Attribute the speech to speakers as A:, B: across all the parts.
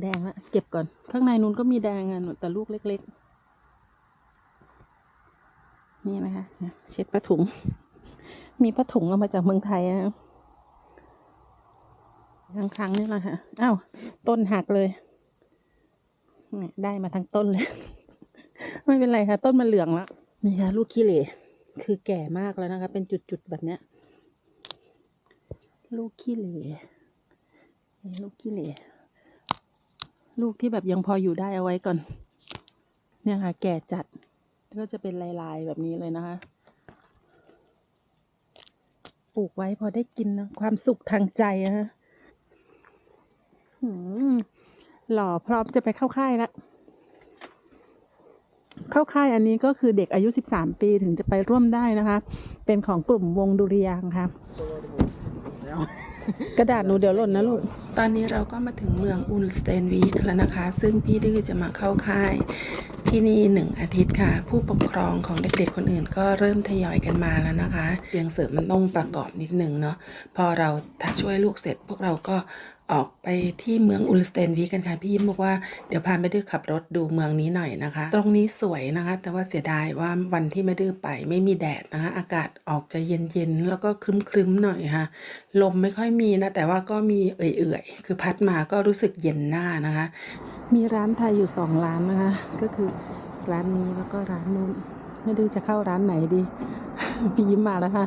A: แดงละเก็บก่อน ข้างในนู้นก็มีแดงอะหนูแต่ลูกเล็ก ๆ นี่นะคะเช็ดผ้าถุง มีผ้าถุงเอามาจากเมืองไทยนะครั้งครั้งนี่แหละค่ะอ้าวต้นหักเลยได้มาทั้งต้นเลย ไม่เป็นไรค่ะ ต้นมันเหลืองแล้วนี่ค่ะลูกขี้เหร่คือแก่มากแล้วนะคะ เป็นจุดๆแบบเนี้ย ลูกขี้เหร่ลูกขี้เหร่ ลูกที่แบบยังพออยู่ได้เอาไว้ก่อน เนี่ยค่ะ แก่จัด ก็จะเป็นลายๆแบบนี้เลยนะคะ ปลูกไว้พอได้กินนะความสุขทางใจนะหืมหล่อพร้อมจะไปเข้าค่ายแล้วเข้าค่ายอันนี้ก็คือเด็กอายุ 13 ปีถึงจะไปร่วมได้นะคะ เป็นของกลุ่มวงดุริยางค์ค่ะ กระดาษหนูเดี๋ยวหล่นนะลูก ตอนนี้เราก็มาถึงเมืองอุลสเตนวีคแล้วนะคะ ซึ่งพี่ดื้อจะมาเข้าค่ายที่นี่หนึ่งอาทิตย์ค่ะ ผู้ปกครองของเด็กๆคนอื่นก็เริ่มทยอยกันมาแล้วนะคะเตียงเสริมมันต้องประกอบนิดนึงเนาะพอเราถ้าช่วยลูกเสร็จพวกเราก็ ออกไปที่เมืองอุลสเตนวีกันค่ะ พี่ยิ้มบอกว่าเดี๋ยวพาแม่ดื้อขับรถดูเมืองนี้หน่อยนะคะ ตรงนี้สวยนะคะ แต่ว่าเสียดายว่าวันที่แม่ดื้อไปไม่มีแดดนะคะ อากาศออกจะเย็นๆ แล้วก็ครึ้มๆหน่อยค่ะ ลมไม่ค่อยมีนะ แต่ว่าก็มีเอื่อยๆ คือพัดมาก็รู้สึกเย็นหน้านะคะ มีร้านไทยอยู่สองร้านนะคะ ก็คือร้านนี้แล้วก็ร้านนู้นไม่รู้อจะเข้าร้านไหนดี พี่ยิ้มมาแล้วค่ะ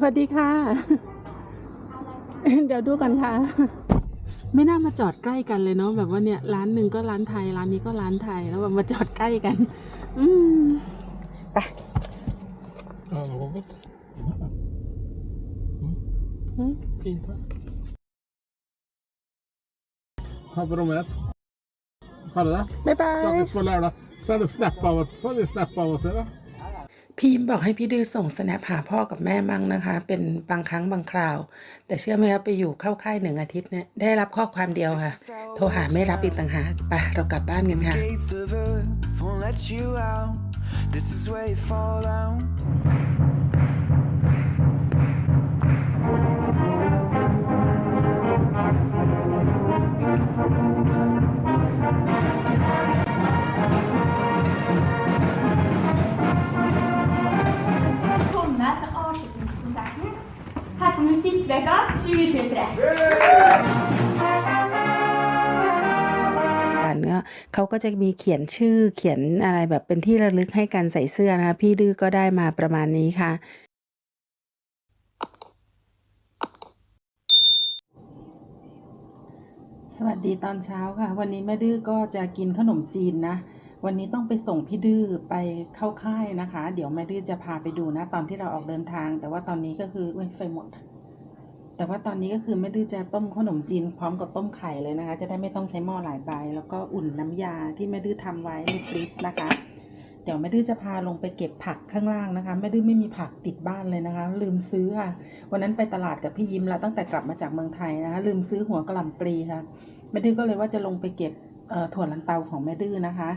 A: สวัสดีค่ะ เดี๋ยวดูกันค่ะ ไม่น่ามาจอดใกล้กันเลยเนาะแบบว่าเนี่ยร้านหนึ่งก็ร้านไทย ร้านนี้ก็ร้านไทยแล้วแบบมาจอดใกล้กัน อืมไป
B: Ja, vad var gott.
A: Mm.
B: Fint va? Har vi dem med? Har du det?
A: บ๊ายบาย
B: Grattis på lördag. Så är det snap av och så är det snap av och till det.
C: พี่ยิ้มบอกให้พี่ดื้อส่งสแนปหาพ่อกับแม่มั่งนะคะ เป็นบางครั้งบางคราว แต่เชื่อไหมครับไปอยู่เข้าค่ายหนึ่งอาทิตย์เนี่ยได้รับข้อความเดียวค่ะ โทรหาไม่รับอีกต่างหากไปเรากลับบ้านกันค่ะ
D: Musikveka 2023.
C: กันก็เขาก็จะมีเขียนชื่อเขียนอะไรแบบเป็นที่ระลึกให้กันใส่เสื้อนะคะ พี่ดื้อก็ได้มาประมาณนี้ค่ะ
A: สวัสดีตอนเช้าค่ะ วันนี้แม่ดื้อก็จะกินขนมจีนนะวันนี้ต้องไปส่งพี่ดื้อไปเข้าค่ายนะคะ เดี๋ยวแม่ดื้อจะพาไปดูนะ ตอนที่เราออกเดินทาง แต่ว่าตอนนี้ก็คือเว้ยไฟหมด แต่ว่าตอนนี้ก็คือแม่ดื้อจะต้มขนมจีนพร้อมกับต้มไข่เลยนะคะ จะได้ไม่ต้องใช้หม้อหลายใบ แล้วก็อุ่นน้ำยาที่แม่ดื้อทำไว้ในฟรีซนะคะ เดี๋ยวแม่ดื้อจะพาลงไปเก็บผักข้างล่างนะคะแม่ดื้อไม่มีผักติดบ้านเลยนะคะ ลืมซื้อค่ะวันนั้นไปตลาดกับพี่ยิ้มแล้วตั้งแต่กลับมาจากเมืองไทยนะคะ ลืมซื้อหัวกระหล่ำปลีค่ะแม่ดื้อก็เลยว่าจะลงไปเก็บถั่วลันเตาของแม่ดื้อนะคะ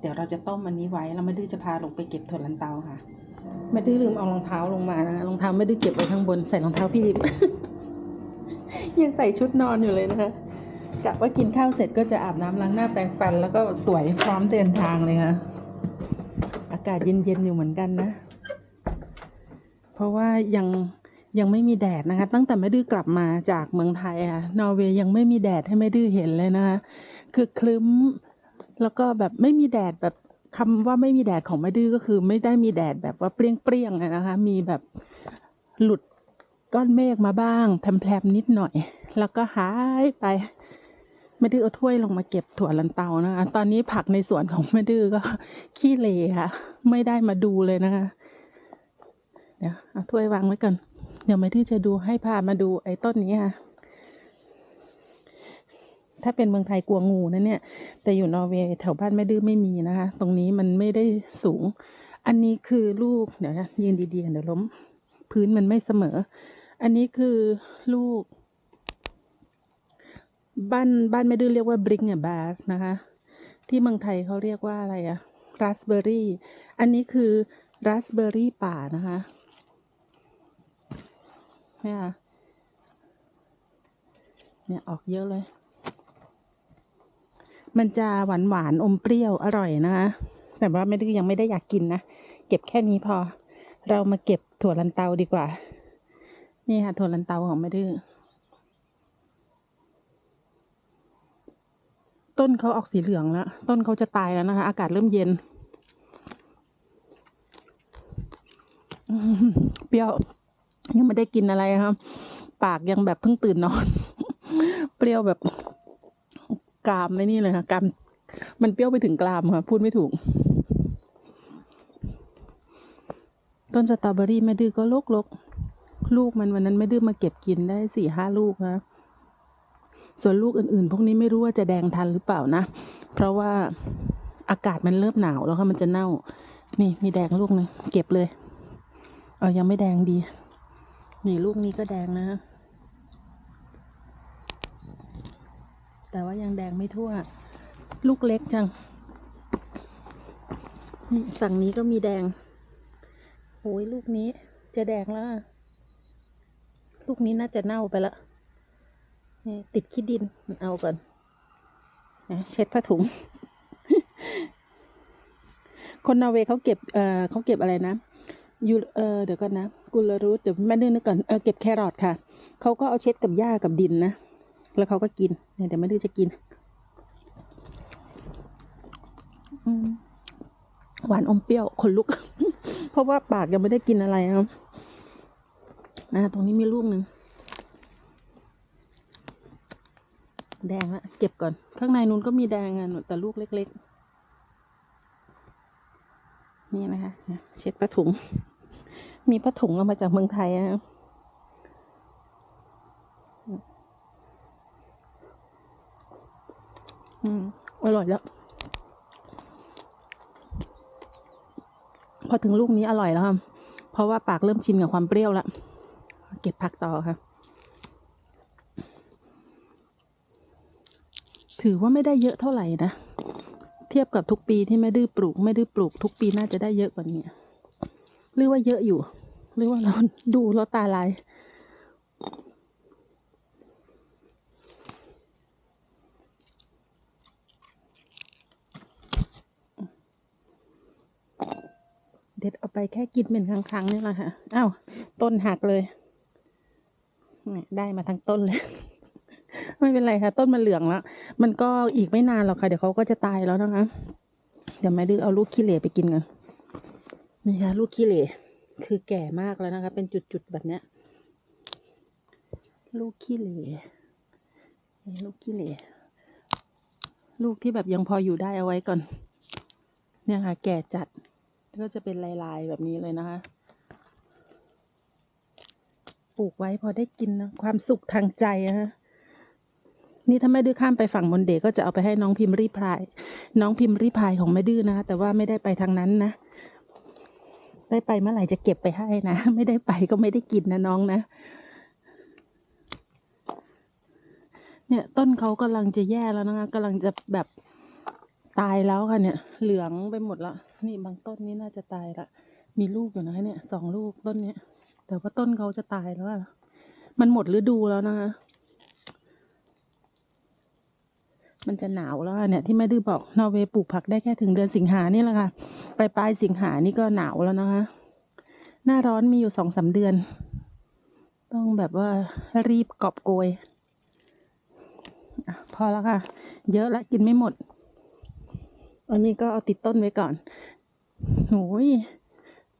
A: เดี๋ยวเราจะต้มอันนี้ไว้แล้วแม่ดื้อจะพาลงไปเก็บถั่วลันเตาค่ะแม่ดื้อลืมเอารองเท้าลงมานะรองเท้าแม่ดื้อเก็บไว้ข้างบนใส่รองเท้าพี่ ยังใส่ชุดนอนอยู่เลยนะคะกะว่ากินข้าวเสร็จก็จะอาบน้ำล้างหน้าแปรงฟัน แล้วก็สวยพร้อมเดินทางเลยค่ะ อากาศเย็นๆอยู่เหมือนกันนะ เพราะว่ายังยังไม่มีแดดนะคะ ตั้งแต่แม่ดื้อกลับมาจากเมืองไทยค่ะ นอร์เวย์ยังไม่มีแดดให้แม่ดื้อเห็นเลยนะคะ คือคลึ้ม แล้วก็แบบไม่มีแดดแบบคำว่าไม่มีแดดของแม่ดื้อก็คือ ไม่ได้มีแดดแบบว่าเปรี้ยงๆนะคะ มีแบบหลุด ก้อนเมฆมาบ้างแพรมๆนิดหน่อย แล้วก็หายไปแม่ดื้อเอาถ้วยลงมาเก็บถั่วลันเตานะคะ ตอนนี้ผักในสวนของแม่ดื้อก็ขี้เหร่ค่ะ ไม่ได้มาดูเลยนะคะ เดี๋ยวเอาถ้วยวางไว้ก่อน เดี๋ยวแม่ดื้อจะดูให้พามาดูไอ้ต้นนี้ค่ะ ถ้าเป็นเมืองไทยกลัวงูนะเนี่ย แต่อยู่นอร์เวย์แถวบ้านแม่ดื้อไม่มีนะคะ ตรงนี้มันไม่ได้สูง อันนี้คือลูก เดี๋ยวนะยืนดีๆเดี๋ยวล้ม พื้นมันไม่เสมอ อันนี้คือลูก บ้านบ้านแม่ดื้อเรียกว่าบริงเนี่ยบาร์นะคะ ที่เมืองไทยเขาเรียกว่าอะไรอะราสเบอร์รี่ อันนี้คือราสเบอร์รี่ป่านะคะเนี่ยเนี่ยออกเยอะเลย มันจะหวานหวานอมเปรี้ยวอร่อยนะคะแต่ว่าไม่ได้ยังไม่ได้อยากกินนะ เก็บแค่นี้พอ เรามาเก็บถั่วลันเตาดีกว่า นี่ค่ะถั่วลันเตาของม่ดื้อต้นเขาออกสีเหลืองแล้ว ต้นเขาจะตายแล้วนะคะ อากาศเริ่มเย็น เปรี้ยว ยังไม่ได้กินอะไรครับ ปากยังแบบเพิ่งตื่นนอน เปรี้ยวแบบกรามไม่นี่เลยค่ะกรามมันเปรี้ยวไปถึงกรามค่ะ พูดไม่ถูก ต้นสตรอเบอรี่แม่ดื้อก็ลกลกๆ ลูกมันวันนั้นแม่ดื้อมาเก็บกินได้สี่ห้าลูกนะส่วนลูกอื่นๆ พวกนี้ไม่รู้ว่าจะแดงทันหรือเปล่านะ เพราะว่าอากาศมันเริ่มหนาวแล้วค่ะมันจะเน่า นี่มีแดงลูกหนึงเก็บเลย เออยังไม่แดงดี นี่ลูกนี้ก็แดงนะ แต่ว่ายังแดงไม่ทั่ว ลูกเล็กจัง ฝั่งนี้ก็มีแดงโอ้ยลูกนี้จะแดงแล้ว ลูกนี้น่าจะเน่าไปละนี่ติดขี้ดินเอาก่อนนะเช็ดผ้าถุง คนนอร์เวย์เขาเก็บเอ่อเขาเก็บอะไรนะยูเออเดี๋ยวก่อนนะกุลรูทเดี๋ยวแม่ดื้อนึกก่อนเออเก็บแครอทค่ะเขาก็เอาเช็ดกับหญ้ากับดินนะแล้วเขาก็กินเนี่ยเดี๋ยวแม่ดื้อจะกินหวานอมเปรี้ยวขนลุก เพราะว่าปากยังไม่ได้กินอะไรครั บอ่าตรงนี้มีลูกหนึ่งแดงละเก็บก่อน ข้างในนู้นก็มีแดงอะแต่ลูกเล็ก ๆ นี่นะคะเช็ดผ้าถุง มีผ้าถุงเอามาจากเมืองไทยนะอืมอร่อยแล้ว พอถึงลูกนี้อร่อยแล้วค่ะเพราะว่าปากเริ่มชินกับความเปรี้ยวแล้ว เก็บผักต่อค่ะ ถือว่าไม่ได้เยอะเท่าไหร่นะ เทียบกับทุกปีที่แม่ดื้อปลูกแม่ดื้อปลูก ทุกปีน่าจะได้เยอะกว่านี้หรือว่าเยอะอยู่ หรือว่าเราดูแล้วตาลายเด็ดเอาไปแค่กินเป็นครั้งๆนี่แหละค่ะ อ้าว ต้นหักเลย เนี่ยได้มาทั้งต้นเลย ไม่เป็นไรค่ะ ต้นมันเหลืองแล้ว มันก็อีกไม่นานหรอกค่ะ เดี๋ยวเขาก็จะตายแล้วนะคะ เดี๋ยวแม่ดื้อเอาลูกขี้เหร่ไปกินกันนี่ค่ะลูกขี้เหร่คือแก่มากแล้วนะคะ เป็นจุดๆแบบเนี้ย ลูกขี้เหร่ลูกขี้เหร่ลูกที่แบบยังพออยู่ได้เอาไว้ก่อน เนี่ยค่ะ แก่จัดก็จะเป็นลายๆแบบนี้เลยนะคะ ปลูกไว้พอได้กินนะความสุขทางใจนะนี่ถ้าแม่ดื้อข้ามไปฝั่งมนเดก็จะเอาไปให้น้องพิมพ์รีพาย น้องพิมพ์รีพายของแม่ดื้อนะคะแต่ว่าไม่ได้ไปทางนั้นนะ ได้ไปเมื่อไหร่จะเก็บไปให้นะ ไม่ได้ไปก็ไม่ได้กินนะน้องนะ เนี่ยต้นเขากำลังจะแย่แล้วนะคะกำลังจะแบบตายแล้วค่ะเนี่ย เหลืองไปหมดล้วนี่บางต้นนี่น่าจะตายละมีลูกอยู่นะเนี่ยสองลูกต้นเนี้ย แต่ว่าต้นเขาจะตายแล้วอะมันหมดฤดูแล้วนะคะ มันจะหนาวแล้วเนี่ย ที่แม่ดื้อบอกนอร์เวย์ปลูกผักได้แค่ถึงเดือนสิงหานี่แหละค่ะปลายปลายสิงหานี่ก็หนาวแล้วนะคะ หน้าร้อนมีอยู่สองสามเดือน ต้องแบบว่ารีบกอบโกยอพอแล้วค่ะ เยอะแล้วกินไม่หมด อันนี้ก็เอาติดต้นไว้ก่อนโหย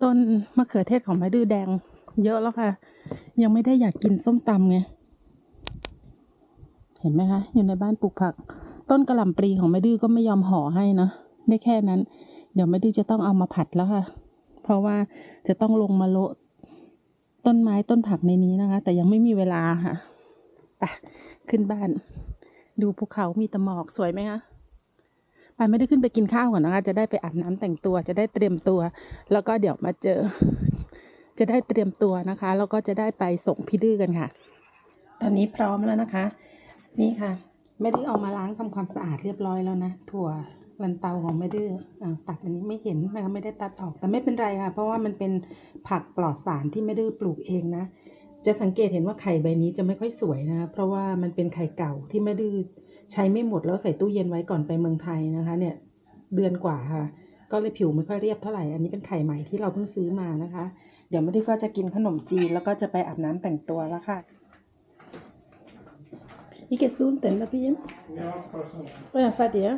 A: ต้นมะเขือเทศของแม่ดื้อแดง เยอะแล้วค่ะ ยังไม่ได้อยากกินส้มตำไง เห็นไหมคะ อยู่ในบ้านปลูกผัก ต้นกระหล่ำปลีของแม่ดื้อก็ไม่ยอมห่อให้นะ ได้แค่นั้น เดี๋ยวแม่ดื้อจะต้องเอามาผัดแล้วค่ะ เพราะว่าจะต้องลงมาโละต้นไม้ต้นผักในนี้นะคะ แต่ยังไม่มีเวลาค่ะไปขึ้นบ้าน ดูภูเขามีตะหมอกสวยไหมคะไปไม่ได้ขึ้นไปกินข้าวก่อนนะคะ จะได้ไปอาบน้ำแต่งตัว จะได้เตรียมตัว แล้วก็เดี๋ยวมาเจอ จะได้เตรียมตัวนะคะแล้วก็จะได้ไปส่งพี่ดื้อกันค่ะ ตอนนี้พร้อมแล้วนะคะ นี่ค่ะไม่ได้เอามาล้างทำความสะอาดเรียบร้อยแล้วนะถั่วลันเตาของแม่ดื้อตัดอันนี้ไม่เห็นนะคะไม่ได้ตัดออกแต่ไม่เป็นไรค่ะ เพราะว่ามันเป็นผักปลอดสารที่แม่ดื้อปลูกเองนะจะสังเกตเห็นว่าไข่ใบนี้จะไม่ค่อยสวยนะคะเพราะว่ามันเป็นไข่เก่าที่แม่ดื้อใช้ไม่หมดแล้วใส่ตู้เย็นไว้ก่อนไปเมืองไทยนะคะ เนี่ยเดือนกว่าค่ะ ก็เลยผิวไม่ค่อยเรียบเท่าไหร่อันนี้เป็นไข่ใหม่ที่เราเพิ่งซื้อมานะคะ ดี๋ยวม่ดื้อก็จะกินขนมจีนแล้วก็จะไปอาบน้ำแต่งตัวแล้วค่ะอีกเกซูนเต็นแล้วพี่ยิ้ม
B: Ja, person.
A: Och jag är färdig. ja.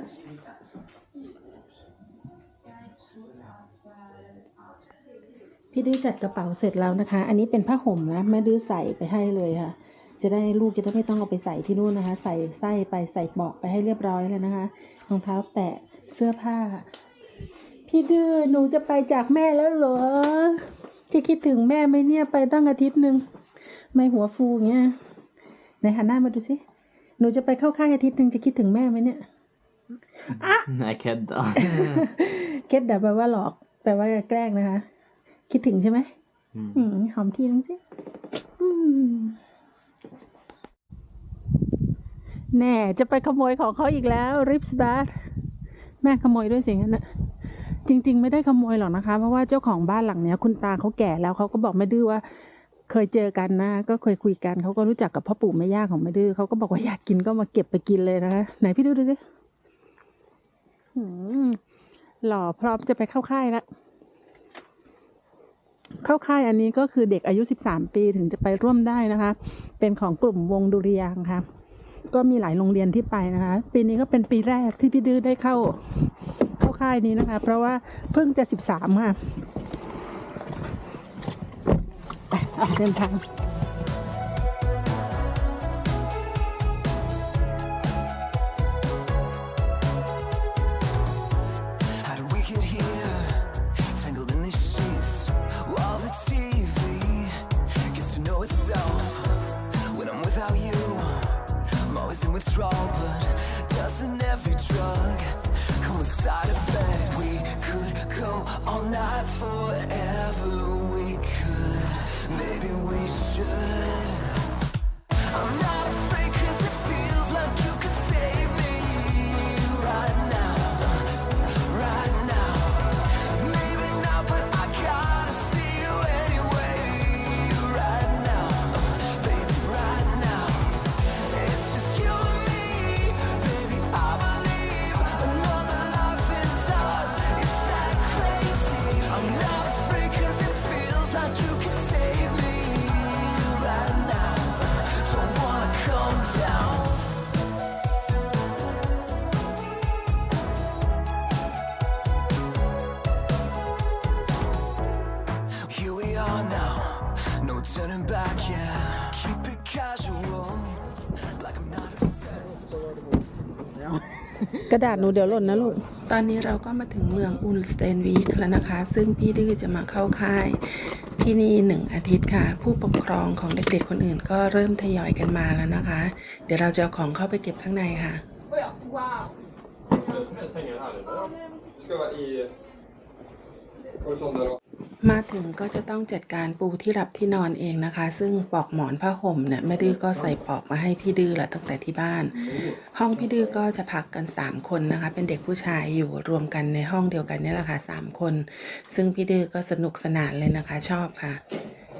A: พี่ดื้อจัดกระเป๋าเสร็จแล้วนะคะ อันนี้เป็นผ้าห่มนะแม่ดื้อใส่ไปให้เลยค่ะ จะได้ลูกจะได้ไม่ต้องเอาไปใส่ที่นู่นนะคะ ใส่ไส้ไปใส่เบาะไปให้เรียบร้อยเลยนะคะ รองเท้าแตะเสื้อผ้า พี่ดื้อหนูจะไปจากแม่แล้วเหรอ จะคิดถึงแม่ไหมเนี่ยไปตั้งอาทิตย์หนึ่งไม่หัวฟูอย่างเงี้ยไหนหันหน้ามาดูสิหนูจะไปเข้าค่ายอาทิตย์หนึ่งจะคิดถึงแม่ไหมเนี่ย
E: Nej, Kedda.
A: เคสเดี๋ยวแปลว่าหลอก แปลว่าแกล้งนะคะ คิดถึงใช่ไหม
E: อืม
A: อืมหอมทีนึงสิอืมแน่จะไปขโมยของเขาอีกแล้วริปส์บาร์แม่ขโมยด้วยสิงั้นนะ จริง ๆ ไม่ได้ขโมยหรอกนะคะ เพราะว่าเจ้าของบ้านหลังเนี้ย คุณตาเขาแก่แล้วเขาก็บอกแม่ดื้อว่า เคยเจอกันนะ ก็เคยคุยกันเขาก็รู้จักกับพ่อปู่แม่ย่าของแม่ดื้อเขาก็บอกว่าอยากกินก็มาเก็บไปกินเลยนะคะไหนพี่ดื้อดูสิหล่อพร้อมจะไปเข้าค่ายแล้วเข้าค่ายอันนี้ก็คือเด็กอายุ 13 ปีถึงจะไปร่วมได้นะคะ เป็นของกลุ่มวงดุริยางค์ค่ะ ก็มีหลายโรงเรียนที่ไปนะคะ ปีนี้ก็เป็นปีแรกที่พี่ดื้อได้เข้า ค่ายนี้นะคะ เพราะว่าเพิ่งจะ 13 ค่ะไปออกเดินทาง
F: With trouble, doesn't every drug come with side effects? We could go all night forever. We could. Maybe we should. I'm not
A: ระดาษหนูเดี๋ยวหล่นนะลูก
C: ตอนนี้เราก็มาถึงเมืองอุลสเตนวีคแล้วนะคะ ซึ่งพี่ดื้อจะมาเข้าค่ายที่นี่หนึ่งอาทิตย์ค่ะ ผู้ปกครองของเด็กๆคนอื่น ก็เริ่มทยอยกันมาแล้วนะคะ เดี๋ยวเราจะเอาของเข้าไปเก็บข้างในค่ะ
B: Sängen här inne. Ska vara i... Horisonten och...
C: มาถึงก็จะต้องจัดการปูที่รับที่นอนเองนะคะ ซึ่งปลอกหมอนผ้าห่มเนี่ยแม่ดื้อก็ใส่ปลอกมาให้พี่ดื้อแหละตั้งแต่ที่บ้าน ห้องพี่ดื้อก็จะพักกัน 3 คนนะคะ เป็นเด็กผู้ชายอยู่รวมกันในห้องเดียวกันนี่แหละค่ะสามคน ซึ่งพี่ดื้อก็สนุกสนานเลยนะคะชอบค่ะ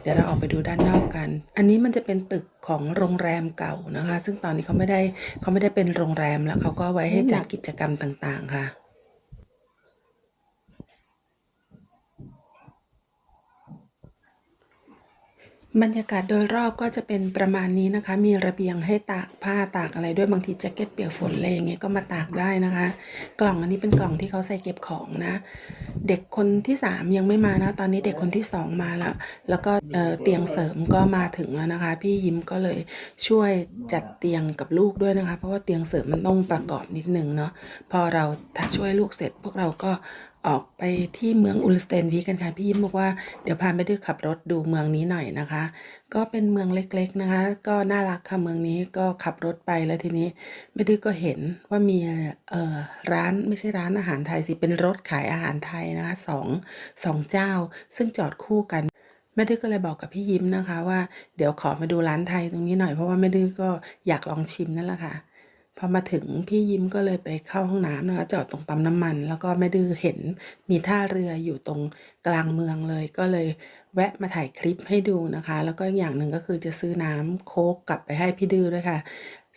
C: เดี๋ยวเราออกไปดูด้านนอกกัน อันนี้มันจะเป็นตึกของโรงแรมเก่านะคะ ซึ่งตอนนี้เขาไม่ได้เขาไม่ได้เป็นโรงแรมแล้วเขาก็ไว้ให้จัดกิจกรรมต่างๆ ค่ะ บรรยากาศโดยรอบก็จะเป็นประมาณนี้นะคะ มีระเบียงให้ตากผ้าตากอะไรด้วยบางทีแจ็คเก็ตเปียกฝนอะไรอย่างเงี้ยก็มาตากได้นะคะ กล่องอันนี้เป็นกล่องที่เขาใส่เก็บของนะ เด็กคนที่สามยังไม่มานะ ตอนนี้เด็กคนที่สองมาแล้ว แล้วก็เอ่อเตียงเสริมก็มาถึงแล้วนะคะ พี่ยิ้มก็เลยช่วยจัดเตียงกับลูกด้วยนะคะ เพราะว่าเตียงเสริมมันต้องประกอบนิดนึงเนาะพอเราถ้าช่วยลูกเสร็จพวกเราก็ ออกไปที่เมืองอุลสเตนวีกันค่ะ พี่ยิ้มบอกว่าเดี๋ยวพาไปดื้อขับรถดูเมืองนี้หน่อยนะคะ ก็เป็นเมืองเล็กๆนะคะ ก็น่ารักค่ะเมืองนี้ก็ขับรถไปแล้วทีนี้ไม่ดื้อก็เห็นว่ามีเอ่อร้านไม่ใช่ร้านอาหารไทยสิเป็นรถขายอาหารไทยนะคะสองสองเจ้า ซึ่งจอดคู่กันแม่ดื้อก็เลยบอกกับพี่ยิ้มนะคะว่าเดี๋ยวขอมาดูร้านไทยตรงนี้หน่อยเพราะว่าแม่ดื้อก็อยากลองชิมนั่นแหละค่ะ พอมาถึงพี่ยิ้มก็เลยไปเข้าห้องน้ำนะคะจอดตรงปั๊มน้ำมัน แล้วก็แม่ดื้อเห็นมีท่าเรืออยู่ตรงกลางเมืองเลย ก็เลยแวะมาถ่ายคลิปให้ดูนะคะ แล้วก็อย่างหนึ่งก็คือจะซื้อน้ำโค้กกลับไปให้พี่ดื้อด้วยค่ะ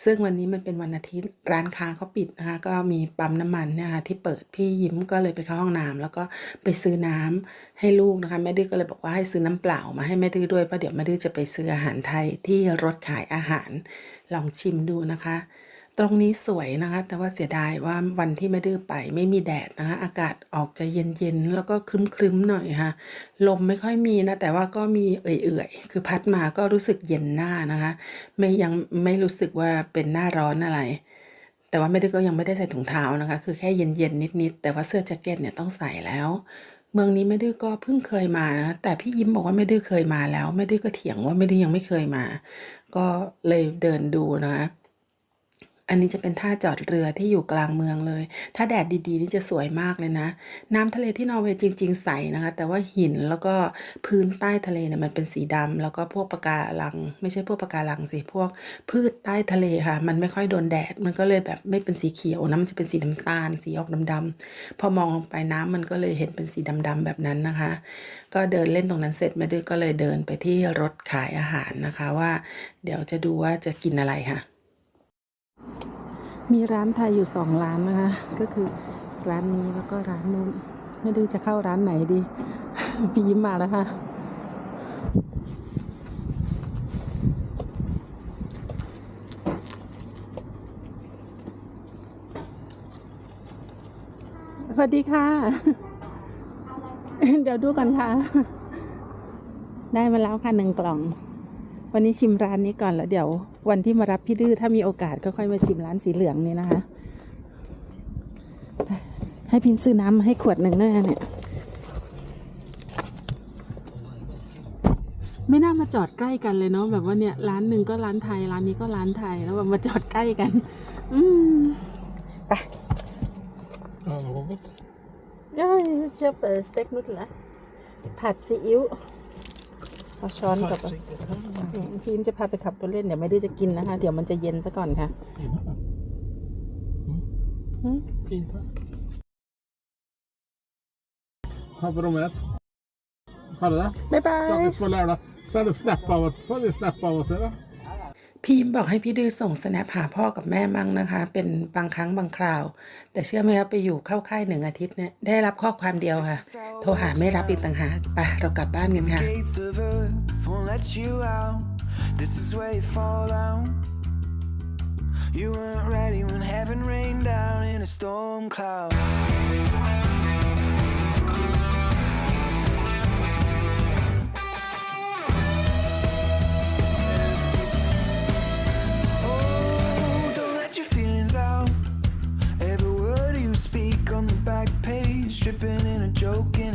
C: ซึ่งวันนี้มันเป็นวันอาทิตย์ร้านค้าเขาปิดนะคะ ก็มีปั๊มน้ำมันเนี่ยค่ะที่เปิดพี่ยิ้มก็เลยไปเข้าห้องน้ำแล้วก็ไปซื้อน้ำให้ลูกนะคะแม่ดื้อก็เลยบอกว่าให้ซื้อน้ำเปล่ามาให้แม่ดื้อด้วยเพราะเดี๋ยวแม่ดื้อจะไปซื้ออาหารไทยที่รถขายอาหารลองชิมดูนะคะ ตรงนี้สวยนะคะ แต่ว่าเสียดายว่าวันที่แม่ดื้อไปไม่มีแดดนะคะ อากาศออกจะเย็นๆ แล้วก็ครึ้มๆหน่อยค่ะ ลมไม่ค่อยมีนะ แต่ว่าก็มีเอื่อยๆ คือพัดมาก็รู้สึกเย็นหน้านะคะ ไม่ยังไม่รู้สึกว่าเป็นหน้าร้อนอะไร แต่ว่าแม่ดื้อก็ยังไม่ได้ใส่ถุงเท้านะคะ คือแค่เย็นๆ นิดๆ แต่ว่าเสื้อแจ็คเก็ตเนี่ยต้องใส่แล้ว เมืองนี้แม่ดื้อก็เพิ่งเคยมานะ แต่พี่ยิ้มบอกว่าแม่ดื้อเคยมาแล้วแม่ดื้อก็เถียงว่าแม่ดื้อยังไม่เคยมา ก็เลยเดินดูนะคะ อันนี้จะเป็นท่าจอดเรือที่อยู่กลางเมืองเลย ถ้าแดดดีๆ นี่จะสวยมากเลยนะ น้ำทะเลที่นอร์เวย์จริง ๆ ใสนะคะ แต่ว่าหินแล้วก็พื้นใต้ทะเลเนี่ยมันเป็นสีดำแล้วก็พวกปะการัง ไม่ใช่พวกปะการังสิ พวกพืชใต้ทะเลค่ะ มันไม่ค่อยโดนแดด มันก็เลยแบบไม่เป็นสีเขียวนะ มันจะเป็นสีน้ำตาล สีออกดำๆพอมองลงไปน้ำมันก็เลยเห็นเป็นสีดำๆแบบนั้นนะคะ ก็เดินเล่นตรงนั้นเสร็จแม่ดื้อก็เลยเดินไปที่รถขายอาหารนะคะว่า เดี๋ยวจะดูว่าจะกินอะไรค่ะ
A: มีร้านไทยอยู่สองร้านนะคะ ก็คือร้านนี้แล้วก็ร้านนู้นไม่รู้จะเข้าร้านไหนดี พี่ยิ้มมาแล้วค่ะสวัสดีค่ะ เดี๋ยวดูกันค่ะ ได้มาแล้วค่ะหนึ่งกล่อง วันนี้ชิมร้านนี้ก่อนแล้วเดี๋ยว วันที่มารับพี่ดื้อถ้ามีโอกาสก็ค่อยมาชิมร้านสีเหลืองนี่นะคะ ให้พินซื้อน้ำให้ขวดหนึ่งแน่เนี่ยไม่น่ามาจอดใกล้กันเลยเนาะแบบว่าเนี่ยร้านหนึ่งก็ร้านไทยร้านนี้ก็ร้านไทยแล้วแบบมาจอดใกล้กัน อืมไป
B: Ja, det var gott.
A: ย่อยเชื่อเปิดสเต็กนุดละผัดซีอิ๊ว เอาช้อนกับอืมพี่มจะพาไปขับรถเล่นเดี๋ยวไม่ได้จะกินนะคะ เดี๋ยวมันจะเย็นซะก่อนค่ะ
B: Fina. Mm.
A: อืม
B: Fint här. Här får de ett. Har du det?
A: บ๊ายบาย
B: Grattis på lördag. Så är det snap av att, så är det snap av att det.
C: พี่ยิ้มบอกให้พี่ดื้อส่งสแนปหาพ่อกับแม่มั่งนะคะ เป็นบางครั้งบางคราว แต่เชื่อไหมครับไปอยู่เข้าค่ายหนึ่งอาทิตย์เนี่ยได้รับข้อความเดียวค่ะ โทรหาไม่รับอีกต่างหากไปเรากลับบ้านกันค่ะ
F: This is where you fall down. You weren't ready when heaven rained down in a storm cloud.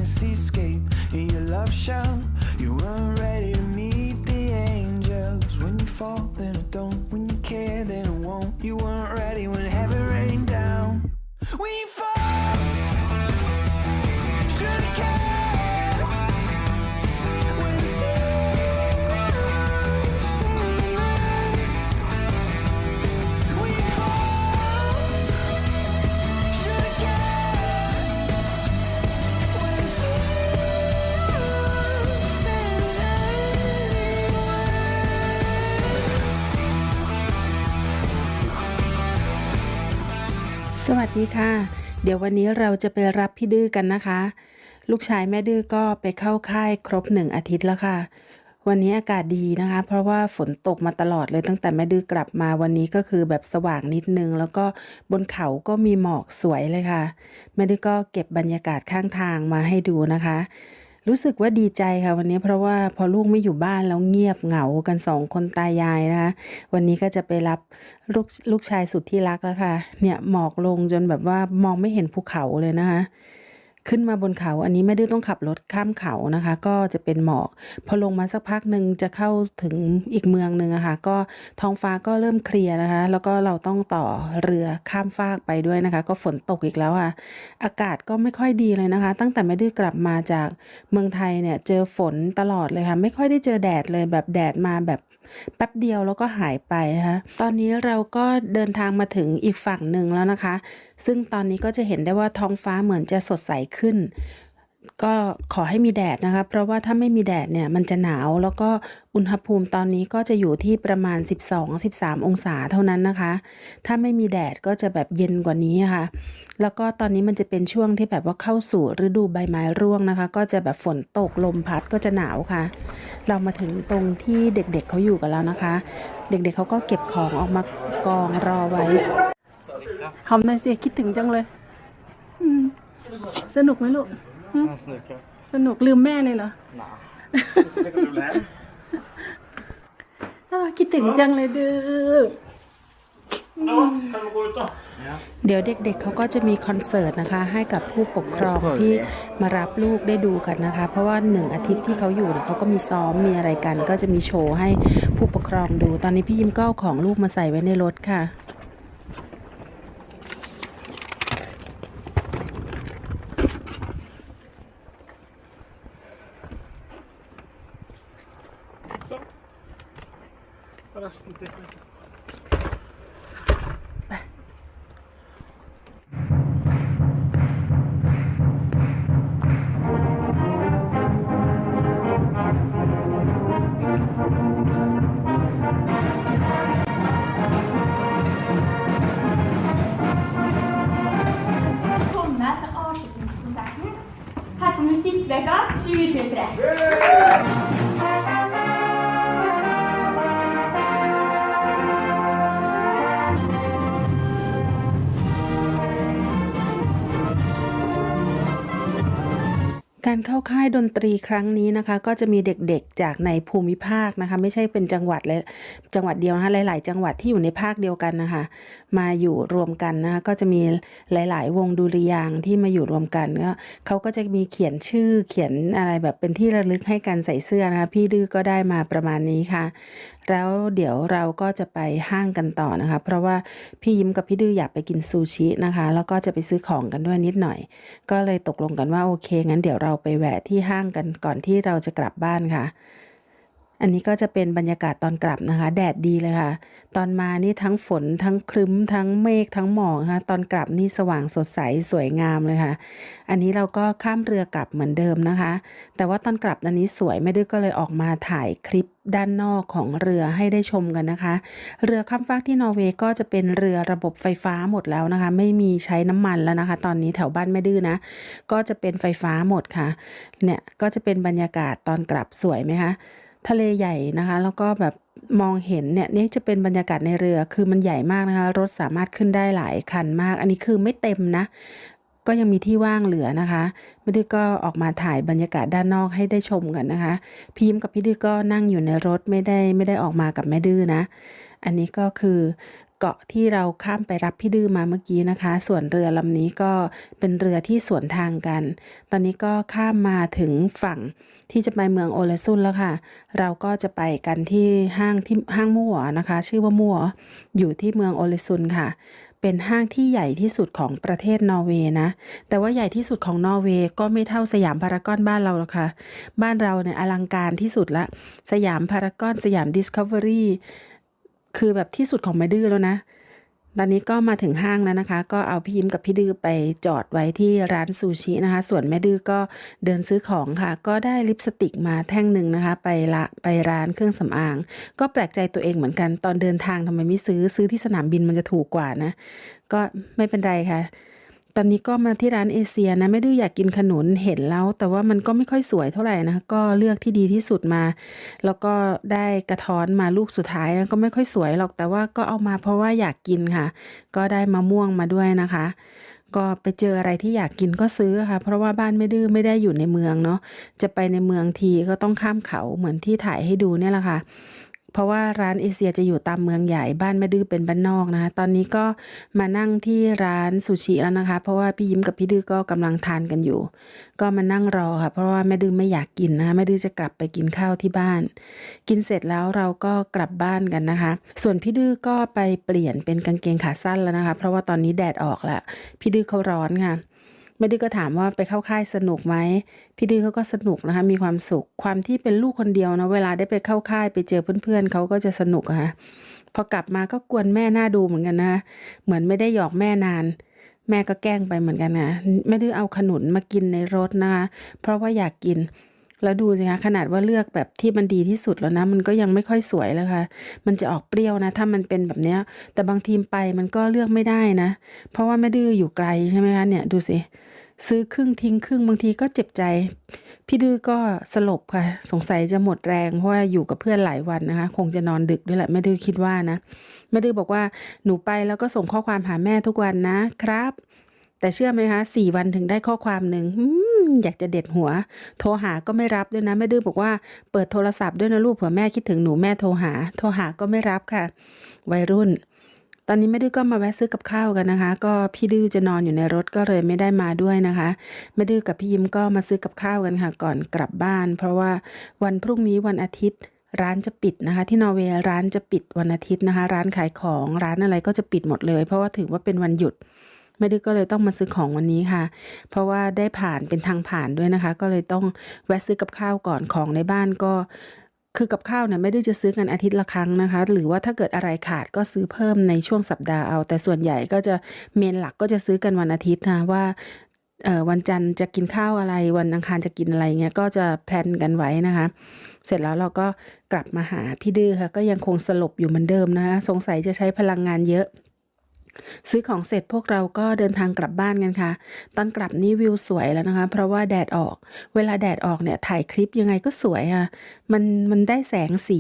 F: Seascape. In your love shell, you weren't ready to meet the angels. When you fall, then it don't. When you care, then it won't. You weren't ready when heaven
A: วัสดีค่ะ เดี๋ยววันนี้เราจะไปรับพี่ดื้อกันนะคะ ลูกชายแม่ดื้อก็ไปเข้าค่ายครบหนึ่งอาทิตย์แล้วค่ะ วันนี้อากาศดีนะคะ เพราะว่าฝนตกมาตลอดเลยตั้งแต่แม่ดื้อกลับมาวันนี้ก็คือแบบสว่างนิดนึง แล้วก็บนเขาก็มีหมอกสวยเลยค่ะ แม่ดื้อก็เก็บบรรยากาศข้างทางมาให้ดูนะคะ รู้สึกว่าดีใจค่ะวันนี้เพราะว่าพอลูกไม่อยู่บ้านแล้วเงียบเหงากันสองคนตายายนะคะวันนี้ก็จะไปรับลูกลูกชายสุดที่รักแล้วค่ะ เนี่ยหมอกลงจนแบบว่ามองไม่เห็นภูเขาเลยนะคะ ขึ้นมาบนเขา อันนี้ไม่ได้ต้องขับรถข้ามเขานะคะ ก็จะเป็นหมอก พอลงมาสักพักหนึ่งจะเข้าถึงอีกเมืองหนึ่งอะค่ะก็ท้องฟ้าก็เริ่มเคลียร์นะคะ แล้วก็เราต้องต่อเรือข้ามฟากไปด้วยนะคะ ก็ฝนตกอีกแล้วค่ะ อากาศก็ไม่ค่อยดีเลยนะคะ ตั้งแต่ไม่ได้กลับมาจากเมืองไทยเนี่ยเจอฝนตลอดเลยค่ะ ไม่ค่อยได้เจอแดดเลยแบบแดดมาแบบ
C: แป๊บเดียวแล้วก็หายไปนะคะตอนนี้เราก็เดินทางมาถึงอีกฝั่งหนึ่งแล้วนะคะ ซึ่งตอนนี้ก็จะเห็นได้ว่าท้องฟ้าเหมือนจะสดใสขึ้น ก็ขอให้มีแดดนะคะ เพราะว่าถ้าไม่มีแดดเนี่ยมันจะหนาว แล้วก็อุณหภูมิตอนนี้ก็จะอยู่ที่ประมาณ 12-13 องศาเท่านั้นนะคะ ถ้าไม่มีแดดก็จะแบบเย็นกว่านี้ค่ะ แล้วก็ตอนนี้มันจะเป็นช่วงที่แบบว่าเข้าสู่ฤดูใบไม้ร่วงนะคะ ก็จะแบบฝนตกลมพัดก็จะหนาวค่ะ เรามาถึงตรงที่เด็กๆเขาอยู่กันแล้วนะคะ เด็กๆเขาก็เก็บของออกมากองรอไว้หอมหน่อยสิคิดถึงจังเลยอืมสนุกไหมลูก สนุกลืมแม่เลยเหรออ้าวคิดถึงจังเลยดื้อเดี๋ยวเด็กๆเขาก็จะมีคอนเสิร์ตนะคะ ให้กับผู้ปกครองที่มารับลูกได้ดูกันนะคะ เพราะว่าหนึ่งอาทิตย์ที่เขาอยู่เนี่ยเขาก็มีซ้อมมีอะไรกัน ก็จะมีโชว์ให้ผู้ปกครองดู ตอนนี้พี่ยิ้มก็เอาของลูกมาใส่ไว้ในรถค่ะารเข้าค่ายดนตรีครั้งนี้นะคะ ก็จะมีเด็กๆจากในภูมิภาคนะคะ ไม่ใช่เป็นจังหวัดและจังหวัดเดียวนะคะหลาย ๆ จังหวัดที่อยู่ในภาคเดียวกันนะคะ มาอยู่รวมกันนะคะก็จะมีหลาย ๆ วงดุริยางที่มาอยู่รวมกันก็เขาก็จะมีเขียนชื่อเขียนอะไรแบบเป็นที่ระลึกให้กันใส่เสื้อนะคะ พี่ดื้อก็ได้มาประมาณนี้ค่ะ แล้วเดี๋ยวเราก็จะไปห้างกันต่อนะคะ เพราะว่าพี่ยิ้มกับพี่ดื้ออยากไปกินซูชินะคะ แล้วก็จะไปซื้อของกันด้วยนิดหน่อย ก็เลยตกลงกันว่าโอเคงั้นเดี๋ยวเราไปแวะที่ห้างกันก่อนที่เราจะกลับบ้านค่ะ อันนี้ก็จะเป็นบรรยากาศตอนกลับนะคะ แดดดีเลยค่ะ ตอนมานี่ทั้งฝนทั้งครึ้ม ทั้งเมฆทั้งหมอกนะคะตอนกลับนี่สว่างสดใสสวยงามเลยค่ะ อันนี้เราก็ข้ามเรือกลับเหมือนเดิมนะคะ แต่ว่าตอนกลับอันนี้สวยแม่ดื้อก็เลยออกมาถ่ายคลิปด้านนอกของเรือให้ได้ชมกันนะคะ เรือข้ามฟากที่นอร์เวย์ก็จะเป็นเรือระบบไฟฟ้าหมดแล้วนะคะ ไม่มีใช้น้ำมันแล้วนะคะ ตอนนี้แถวบ้านแม่ดื้อนะ ก็จะเป็นไฟฟ้าหมดค่ะ เนี่ยก็จะเป็นบรรยากาศตอนกลับสวยไหมคะ ทะเลใหญ่นะคะ แล้วก็แบบมองเห็นเนี่ยนี่จะเป็นบรรยากาศในเรือคือมันใหญ่มากนะคะ รถสามารถขึ้นได้หลายคันมาก อันนี้คือไม่เต็มนะ ก็ยังมีที่ว่างเหลือนะคะพี่ดื้อก็ออกมาถ่ายบรรยากาศด้านนอกให้ได้ชมกันนะคะพีมกับพี่ดื้อก็นั่งอยู่ในรถไม่ได้ไม่ได้ออกมากับแม่ดื้อนะ อันนี้ก็คือ เกาะที่เราข้ามไปรับพี่ดื้อมาเมื่อกี้นะคะ ส่วนเรือลำนี้ก็เป็นเรือที่สวนทางกัน ตอนนี้ก็ข้ามมาถึงฝั่งที่จะไปเมืองโอเลซุนแล้วค่ะ เราก็จะไปกันที่ห้างที่ห้างมั่วนะคะ ชื่อว่ามั่วอยู่ที่เมืองโอเลซุนค่ะเป็นห้างที่ใหญ่ที่สุดของประเทศนอร์เวย์นะ แต่ว่าใหญ่ที่สุดของนอร์เวย์ก็ไม่เท่าสยามพารากอนบ้านเราหรอกค่ะ บ้านเราเนี่ยอลังการที่สุดละ สยามพารากอนสยามดิสคัฟเวอรี่ คือแบบที่สุดของแม่ดื้อแล้วนะ ตอนนี้ก็มาถึงห้างแล้วนะคะ ก็เอาพี่ยิ้มกับพี่ดื้อไปจอดไว้ที่ร้านซูชินะคะ ส่วนแม่ดื้อก็เดินซื้อของค่ะ ก็ได้ลิปสติกมาแท่งหนึ่งนะคะ ไปละไปร้านเครื่องสำอาง ก็แปลกใจตัวเองเหมือนกัน ตอนเดินทางทำไมไม่ซื้อซื้อที่สนามบินมันจะถูกกว่านะ ก็ไม่เป็นไรค่ะ ตอนนี้ก็มาที่ร้านเอเชียนะ ไม่ได้อยากกินขนุนเห็นแล้ว แต่ว่ามันก็ไม่ค่อยสวยเท่าไหร่นะ ก็เลือกที่ดีที่สุดมา แล้วก็ได้กระท้อนมาลูกสุดท้ายนะก็ไม่ค่อยสวยหรอกแต่ว่าก็เอามาเพราะว่าอยากกินค่ะ ก็ได้มะม่วงมาด้วยนะคะ ก็ไปเจออะไรที่อยากกินก็ซื้อค่ะ เพราะว่าบ้านไม่ดื้อไม่ได้อยู่ในเมืองเนาะจะไปในเมืองทีก็ต้องข้ามเขาเหมือนที่ถ่ายให้ดูเนี่ยแหละค่ะ เพราะว่าร้านเอเชียจะอยู่ตามเมืองใหญ่บ้านแม่ดื้อเป็นบ้านนอกนะคะตอนนี้ก็มานั่งที่ร้านซูชิแล้วนะคะ เพราะว่าพี่ยิ้มกับพี่ดื้อก็กำลังทานกันอยู่ ก็มานั่งรอค่ะ เพราะว่าแม่ดื้อไม่อยากกินนะคะแม่ดื้อจะกลับไปกินข้าวที่บ้าน กินเสร็จแล้วเราก็กลับบ้านกันนะคะ ส่วนพี่ดื้อก็ไปเปลี่ยนเป็นกางเกงขาสั้นแล้วนะคะ เพราะว่าตอนนี้แดดออกแล้วพี่ดื้อเขาร้อนค่ะ แม่ดื้อก็ถามว่าไปเข้าค่ายสนุกไหมพี่ดื้อเขาก็สนุกนะคะ มีความสุข ความที่เป็นลูกคนเดียวนะเวลาได้ไปเข้าค่ายไปเจอเพื่อนๆเขาก็จะสนุกะค่ะพอกลับมาก็กวนแม่หน้าดูเหมือนกันนะ เหมือนไม่ได้หยอกแม่นาน แม่ก็แกล้งไปเหมือนกันนะแม่ดื้อเอาขนุนมากินในรถนะคะ เพราะว่าอยากกินแล้วดูสิคะขนาดว่าเลือกแบบที่มันดีที่สุดแล้วนะ มันก็ยังไม่ค่อยสวยเลยค่ะ มันจะออกเปรี้ยวนะ ถ้ามันเป็นแบบเนี้ย แต่บางทีมไปมันก็เลือกไม่ได้นะ เพราะว่าแม่ดื้ออยู่ไกลใช่ไหมคะเนี่ยดูสิ ซื้อครึ่งทิ้งครึ่งบางทีก็เจ็บใจ พี่ดื้อก็สลบค่ะ สงสัยจะหมดแรงเพราะว่าอยู่กับเพื่อนหลายวันนะคะ คงจะนอนดึกด้วยแหละแม่ดื้อคิดว่านะแม่ดื้อบอกว่าหนูไปแล้วก็ส่งข้อความหาแม่ทุกวันนะครับ แต่เชื่อไหมคะสี่วันถึงได้ข้อความหนึ่งอยากจะเด็ดหัว โทรหาก็ไม่รับด้วยนะแม่ดื้อบอกว่าเปิดโทรศัพท์ด้วยนะลูกเผื่อแม่คิดถึงหนูแม่โทรหา โทรหาก็ไม่รับค่ะ วัยรุ่น ตอนนี้แม่ดื้อก็มาแวะซื้อกับข้าวกันนะคะ ก็พี่ดื้อจะนอนอยู่ในรถก็เลยไม่ได้มาด้วยนะคะแม่ดื้อกับพี่ยิ้มก็มาซื้อกับข้าวกันค่ะ ก่อนกลับบ้าน เพราะว่าวันพรุ่งนี้วันอาทิตย์ร้านจะปิดนะคะ ที่นอร์เวย์ร้านจะปิดวันอาทิตย์นะคะ ร้านขายของร้านอะไรก็จะปิดหมดเลย เพราะว่าถือว่าเป็นวันหยุดแม่ดื้อก็เลยต้องมาซื้อของวันนี้ค่ะ เพราะว่าได้ผ่านเป็นทางผ่านด้วยนะคะ ก็เลยต้องแวะซื้อกับข้าวก่อนของในบ้านก็ คือกับข้าวเนี่ยไม่ได้จะซื้อกันอาทิตย์ละครั้งนะคะ หรือว่าถ้าเกิดอะไรขาดก็ซื้อเพิ่มในช่วงสัปดาห์เอา แต่ส่วนใหญ่ก็จะเมนหลักก็จะซื้อกันวันอาทิตย์นะว่าวันจันทร์จะกินข้าวอะไร วันอังคารจะกินอะไรเงี้ยก็จะแพลนกันไว้นะคะ เสร็จแล้วเราก็กลับมาหาพี่ดื้อค่ะก็ยังคงสลบอยู่เหมือนเดิมนะคะสงสัยจะใช้พลังงานเยอะ ซื้อของเสร็จพวกเราก็เดินทางกลับบ้านกันค่ะ ตอนกลับนี่วิวสวยแล้วนะคะ เพราะว่าแดดออก เวลาแดดออกเนี่ยถ่ายคลิปยังไงก็สวยอะมันมันได้แสงสี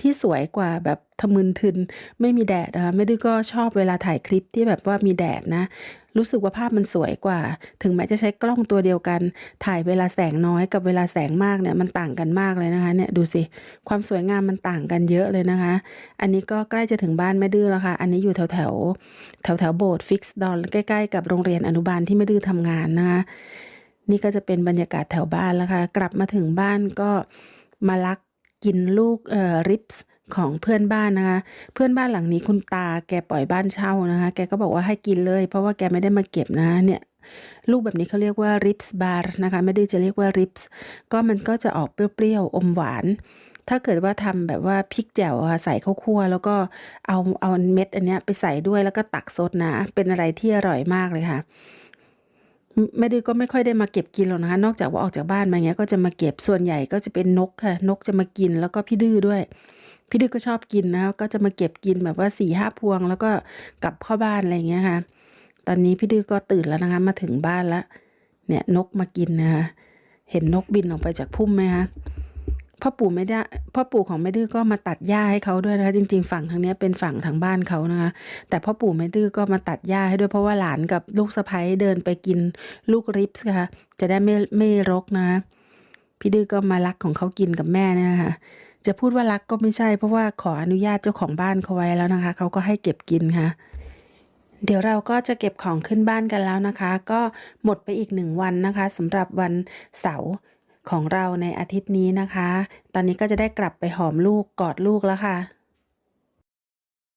C: ที่สวยกว่าแบบทะมึนทึนไม่มีแดดนะคะไม่ดื้อก็ชอบเวลาถ่ายคลิปที่แบบว่ามีแดดนะ รู้สึกว่าภาพมันสวยกว่า ถึงแม้จะใช้กล้องตัวเดียวกัน ถ่ายเวลาแสงน้อยกับเวลาแสงมากเนี่ยมันต่างกันมากเลยนะคะเนี่ยดูสิความสวยงามมันต่างกันเยอะเลยนะคะ อันนี้ก็ใกล้จะถึงบ้านแม่ดื้อแล้วค่ะ อันนี้อยู่แถวแถวแถวแถวโบสถ์ฟิกซ์ดอนใกล้ๆ กับโรงเรียนอนุบาลที่แม่ดื้อทำงานนะคะนี่ก็จะเป็นบรรยากาศแถวบ้านแล้วค่ะ กลับมาถึงบ้านก็ มาลักกินลูกเอ่อริปส์ของเพื่อนบ้านนะคะ เพื่อนบ้านหลังนี้คุณตาแกปล่อยบ้านเช่านะคะ แกก็บอกว่าให้กินเลย เพราะว่าแกไม่ได้มาเก็บนะเนี่ยลูกแบบนี้เขาเรียกว่าริปส์บาร์นะคะ ไม่ได้จะเรียกว่าริปส์ก็มันก็จะออกเปรี้ยวๆอมหวานถ้าเกิดว่าทำแบบว่าพริกแจ่วค่ะใส่ข้าวคั่ว แล้วก็เอาเอาเม็ดอันเนี้ยไปใส่ด้วยแล้วก็ตักซดนะ เป็นอะไรที่อร่อยมากเลยค่ะ แม่ดื้อก็ไม่ค่อยได้มาเก็บกินหรอกนะคะ นอกจากว่าออกจากบ้านมาเงี้ยก็จะมาเก็บส่วนใหญ่ก็จะเป็นนกค่ะ นกจะมากินแล้วก็พี่ดื้อด้วย พี่ดื้อก็ชอบกินนะคะก็จะมาเก็บกินแบบว่าสี่ห้าพวง แล้วก็กลับเข้าบ้านอะไรอย่างเงี้ยค่ะ ตอนนี้พี่ดื้อก็ตื่นแล้วนะคะ มาถึงบ้านแล้วเนี่ยนกมากินนะคะเห็นนกบินออกไปจากพุ่มไหมคะ พ่อปู่ไม่ได้พ่อปู่ของแม่ดื้อก็มาตัดหญ้าให้เขาด้วยนะคะจริง ๆ ฝั่งทางนี้เป็นฝั่งทางบ้านเขานะคะแต่พ่อปู่แม่ดื้อก็มาตัดหญ้าให้ด้วยเพราะว่าหลานกับลูกสะใภ้เดินไปกินลูกริปส์ค่ะจะได้ไม่ไม่รกนะะพี่ดื้อก็มารักของเขากินกับแม่เนี่ยนะคะจะพูดว่ารักก็ไม่ใช่เพราะว่าขออนุญาตเจ้าของบ้านเขาไว้แล้วนะคะเขาก็ให้เก็บกินค่ะเดี๋ยวเราก็จะเก็บของขึ้นบ้านกันแล้วนะคะ ก็หมดไปอีกหนึ่งวันนะคะสำหรับวันเสาร์ ของเราในอาทิตย์นี้นะคะ ตอนนี้ก็จะได้กลับไปหอมลูกกอดลูกแล้วค่ะ